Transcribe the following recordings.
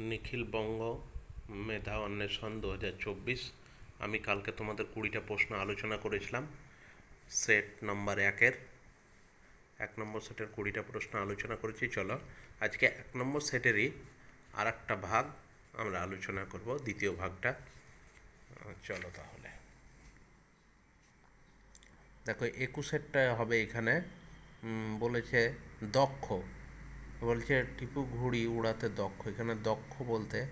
নিখিল বঙ্গ, মেধা অন্বেষণ দু হাজার চব্বিশ। আমি কালকে তোমাদের কুড়িটা প্রশ্ন আলোচনা করেছিলাম, সেট নাম্বার একের। এক নম্বর সেটের কুড়িটা প্রশ্ন আলোচনা করেছি, চলো। আজকে এক নম্বর সেটেরই আর একটা ভাগ আমরা আলোচনা করব, দ্বিতীয় ভাগটা। চলো তাহলে। দেখো, একুশেরটা হবে এখানে। বলেছে দক্ষ। বলছে, টিপু ঘুড়ি উড়াতে দক্ষ। এখানে দক্ষ বলতে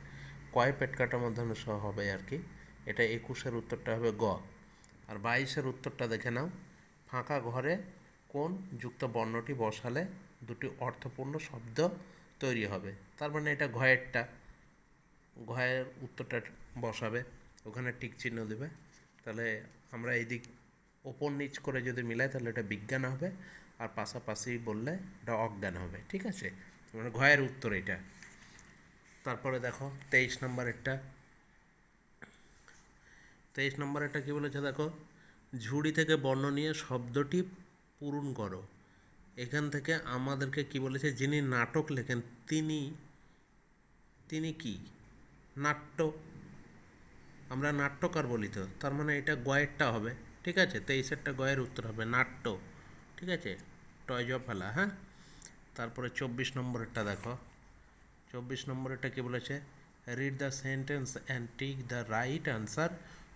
কয় পেট কাটা মধ্যাহ্ন সহ হবে আর কি? এটা একুশের উত্তরটা হবে গ। আর বাইশের উত্তরটা দেখে নাও। ফাঁকা ঘরে কোন যুক্ত বর্ণটি বসালে দুটি অর্থপূর্ণ শব্দ তৈরি হবে? তার মানে এটা ঘয়েরটা। ঘয়ের উত্তরটা বসাবে। ওখানে টিক চিহ্ন দেবে। তাহলে আমরা এই দিক ওপর নিচ করে যদি মিলাই, তাহলে এটা বিজ্ঞান হবে। আর পাশাপাশি বললে এটা অজ্ঞান হবে, ঠিক আছে? মানে ঘয়ের উত্তর এটা। তারপরে দেখো, তেইশ নম্বরেরটা। তেইশ নম্বরেরটা কী বলেছে দেখো? ঝুড়ি থেকে বর্ণ নিয়ে শব্দটি পূরণ করো। এখান থেকে আমাদেরকে কি বলেছে? যিনি নাটক লেখেন, তিনি তিনি কি? নাট্য। আমরা নাট্যকার বলি তো, তার মানে এটা গয়েরটা হবে, ঠিক আছে? তেইশেরটা গয়ের উত্তর হবে, নাট্য, ঠিক আছে? টয় জব ফেলা হ্যাঁ তারপরে চব্বিশ নম্বরেরটা দেখো চব্বিশ নম্বরেরটা কি বলেছে read the sentence and tick the right answer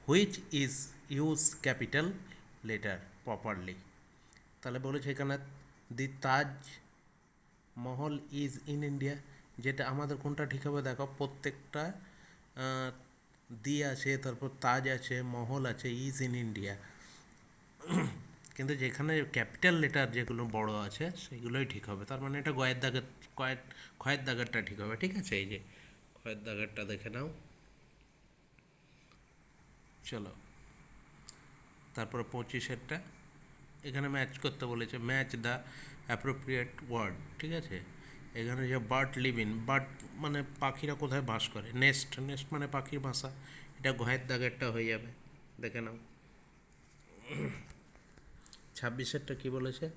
which is use capital letter properly তাহলে বলেছে এখানে দি Taj Mahal is in India যেটা আমাদের কোনটা ঠিক হবে দেখো প্রত্যেকটা দি আছে তারপর তাজ আছে মহল আছে ইজ ইন ইন্ডিয়া কিন্তু যেখানে ক্যাপিটাল লেটার যেগুলো বড় আছে, সেগুলোই ঠিক হবে। তার মানে এটা গয়ের দাগের, কয়ের, ক্ষয়ের দাগেরটা ঠিক হবে। ঠিক আছে, এই যে, ক্ষয়ের দাগেরটা দেখে নাও। চলো। তারপরে পঁচিশেরটা। এখানে ম্যাচ করতে বলেছে ম্যাচ দ্য অ্যাপ্রোপ্রিয়েট ওয়ার্ড ঠিক আছে? এখানে যে বার্ড লিভিন বার্ড মানে পাখিরা কোথায় বাস করে? নেস্ট নেস্ট মানে পাখির বাসা। এটা ঘয়ের দাগেরটা হয়ে যাবে। দেখে নাও। ছাব্বিশেরটা কি বলেছে?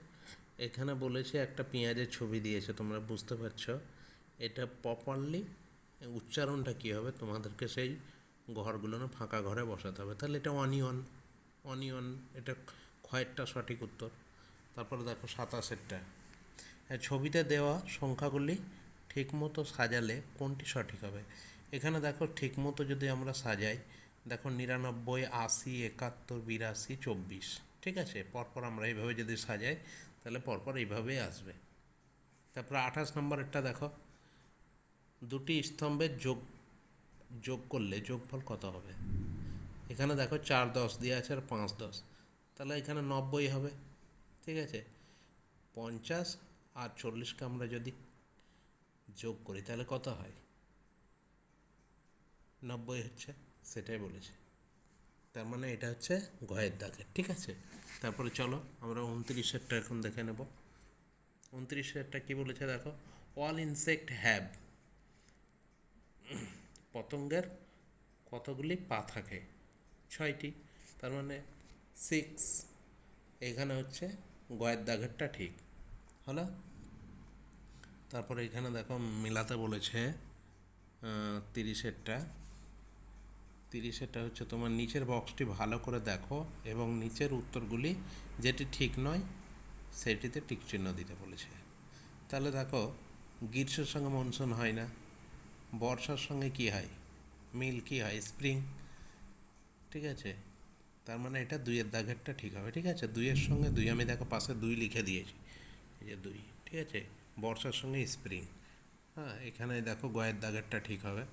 এখানে বলেছে একটা পেঁয়াজের ছবি দিয়েছে, তোমরা বুঝতে পারছ। এটা প্রপারলি উচ্চারণটা কী হবে? তোমাদেরকে সেই ঘরগুলো না ফাঁকা ঘরে বসাতে হবে। তাহলে এটা অনিয়ন অনিয়ন এটা ক্ষয়েরটা সঠিক উত্তর। তারপরে দেখো সাতাশেরটা। ছবিতে দেওয়া সংখ্যাগুলি ঠিকমতো সাজালে কোনটি সঠিক হবে? এখানে দেখো ঠিকমতো যদি আমরা সাজাই, দেখো নিরানব্বই, আশি, একাত্তর, বিরাশি, চব্বিশ। ঠিক আছে, পরপর আমরা এইভাবে যদি সাজাই, তাহলে পরপর এইভাবেই আসবে। তারপরে আঠাশ নম্বরেরটা দেখো, দুটি স্তম্ভের যোগ যোগ করলে যোগফল কত হবে? এখানে দেখো চার দশ দিয়ে আছে আর পাঁচ দশ, তাহলে এখানে নব্বই হবে, ঠিক আছে? পঞ্চাশ আর চল্লিশকে আমরা যদি যোগ করি, তাহলে কত হয়? নব্বই হচ্ছে, সেটাই বলেছে। তার মানে এটা হচ্ছে গয়ের দাগের ঠিক আছে? তারপরে চলো আমরা উনত্রিশেরটা এখন দেখে নেব। উনত্রিশেরটা কী বলেছে দেখো? অল ইনসেক্ট হ্যাব পতঙ্গের কতগুলি পা থাকে? ছয়টি। তার মানে সিক্স এখানে হচ্ছে গয়ের দাগেরটা ঠিক। হলো? তারপরে এখানে দেখো মিলাতে বলেছে আহ, তিরিশেরটা তিরিশেরটা হচ্ছে তোমার নিচের বক্সটি ভালো করে দেখো এবং নিচের উত্তরগুলি যেটি ঠিক নয়, সেটিতে টিক চিহ্ন দিতে বলেছে। তাহলে দেখো, গ্রীষ্মের সঙ্গে মনসুন হয় না, বর্ষার সঙ্গে কি হয়? মিল কি হয়? স্প্রিং ঠিক আছে? তার মানে এটা দুইয়ের দাগেরটা ঠিক হবে, ঠিক আছে? দুইয়ের সঙ্গে দুই, আমি দেখো পাশে দুই লিখে দিয়েছি, এই যে দুই, ঠিক আছে? বর্ষার সঙ্গে স্প্রিং হ্যাঁ এখানে দেখো গয়ের দাগেরটা ঠিক হবে।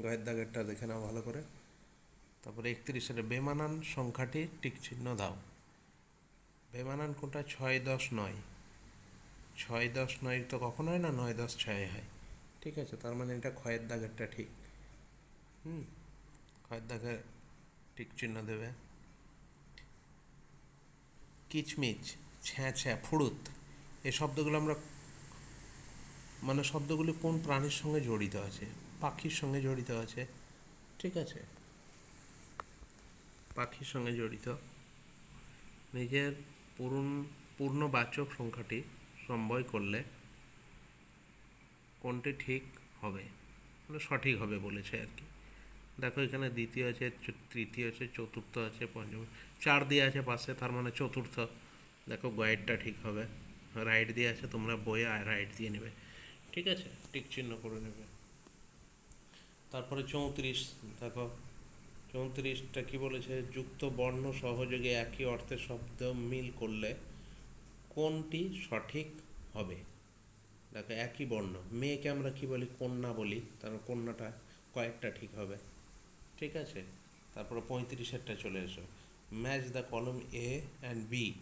গয়ের দাগেরটা দেখে নাও ভালো করে। তারপরে একত্রিশের বেমানান সংখ্যাটি টিক চিহ্ন দাও। বেমানান কোনটা? ছয় দশ নয়। ছয় দশ নয় তো কখনো হয় না? নয় দশ ছয় হয়। ঠিক আছে, তার মানে এটা ক্ষয়ের দাগেরটা ঠিক। হুম, ক্ষয়ের দাগের টিক চিহ্ন দেবে। কিচমিচ, ছ্যাঁ ছ্যাঁ ফুড়ুত এই শব্দগুলো আমরা মানে শব্দগুলি কোন প্রাণীর সঙ্গে জড়িত আছে? পাখির সঙ্গে জড়িত আছে। ঠিক আছে? পাখির সঙ্গে জড়িত। নিজের পূর্ণ, পূর্ণবাচক সংখ্যাটি সম্বয় করলে কোনটি ঠিক হবে? মানে সঠিক হবে বলেছে আর কি। দেখো, এখানে দ্বিতীয় আছে তৃতীয় আছে, চতুর্থ আছে, পঞ্চম চার দিয়ে আছে পাশে তার মানে চতুর্থ। দেখো গয়েরটা ঠিক হবে। রাইট দিয়ে আছে, তোমরা বইয়ে রাইট দিয়ে নেবে। ঠিক আছে? টিক চিহ্ন করে নেবে। তারপরে চৌত্রিশ, দেখো। চৌত্রিশটা কি বলেছে? যুক্ত বর্ণ সহযোগে একই অর্থের শব্দ মিল করলে কোনটি সঠিক হবে? দেখো, একই বর্ণ। মেয়েকে আমরা কি বলি? কন্যা বলি। তার কন্যাটা কয়েকটা ঠিক হবে। ঠিক আছে? তারপরে পঁয়ত্রিশেরটা চলে এসো। Match the column A and B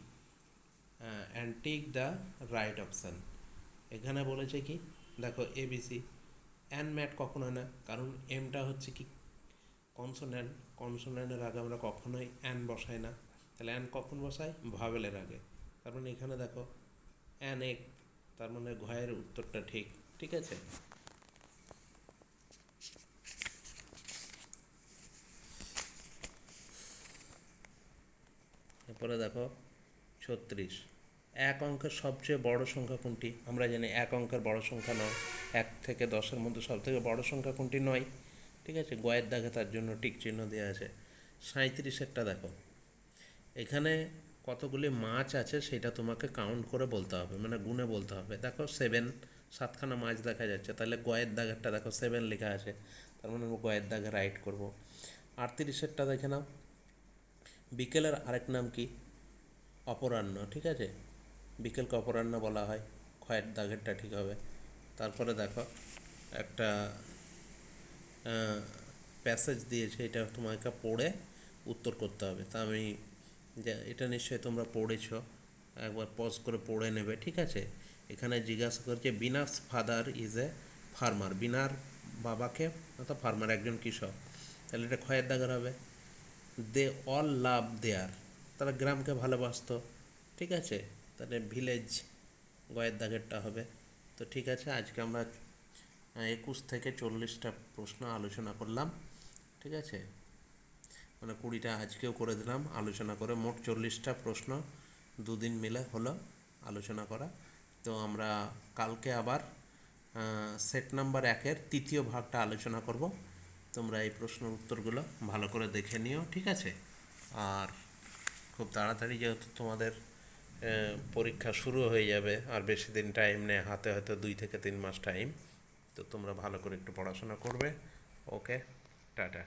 and take the right option এখানে বলেছে কি? দেখো এবিসি অ্যান ম্যাট কখন হয় না। কারণ এমটা হচ্ছে কি কনসোন্যান্ট কনসোন্যান্টের আগে আমরা কখনোই অ্যান বসাই না। তাহলে অ্যান কখন বসাই? ভাবেলের আগে। তার মানে এখানে দেখো অ্যান এক, তার মানে ঘয়ের উত্তরটা ঠিক ঠিক আছে? এরপরে দেখো ছত্রিশ। এক অঙ্কের সবচেয়ে বড় সংখ্যা কোনটি? আমরা জানি এক অঙ্কের বড় সংখ্যা নয়। এক থেকে দশের মধ্যে সব থেকে বড় সংখ্যা কোনটি? নয়। ঠিক আছে? গয়ের দাগে তার জন্য টিক চিহ্ন দেওয়া আছে। সাঁত্রিশেরটা দেখো। এখানে কতগুলি মাছ আছে সেটা তোমাকে কাউন্ট করে বলতে হবে মানে গুণে বলতে হবে। দেখো সেভেন সাতখানা মাছ দেখা যাচ্ছে। তাহলে গয়ের দাগেরটা দেখো সেভেন লেখা আছে। তার মানে গয়ের দাগে রাইট করব। আটত্রিশেরটা দেখে নাও। বিকেলের আরেক নাম কি? অপরাহ্ন। ঠিক আছে? বিকেলকে অপরাহ্ন বলা হয়। খয়ের দাগেরটা ঠিক হবে। তারপরে দেখো, একটা প্যাসেজ দিয়েছে, এটা তোমাকে পড়ে উত্তর করতে হবে। তা আমি এটা নিশ্চয়ই তোমরা পড়েছো, একবার পজ করে পড়ে নেবে, ঠিক আছে? এখানে জিজ্ঞাসা করছে Bina's father is a farmer বিনার বাবাকে, অর্থাৎ ফার্মার একজন কৃষক। তাহলে এটা খয়ের দাগের হবে। দে অল লাভ দেয়ার তারা গ্রামকে ভালোবাসতো, ঠিক আছে? তাহলে ভিলেজ গয়ের দাগেরটা হবে। তো ঠিক আছে, আজকে আমরা একুশ থেকে চল্লিশটা প্রশ্ন আলোচনা করলাম, ঠিক আছে? মানে কুড়িটা আজকেও করে দিলাম, আলোচনা করে মোট চল্লিশটা প্রশ্ন দুদিন মিলে হলো আলোচনা করা। তো আমরা কালকে আবার সেট নাম্বার একের তৃতীয় ভাগটা আলোচনা করব। তোমরা এই প্রশ্নের উত্তরগুলো ভালো করে দেখে নিও, ঠিক আছে? আর খুব তাড়াতাড়ি যেহেতু তোমাদের পরীক্ষা শুরু হয়ে যাবে আর বেশি দিন টাইম নেই, হাতে হয়তো দুই থেকে তিন মাস টাইম তো তোমরা ভালো করে একটু পড়াশোনা করবে। Okay tata.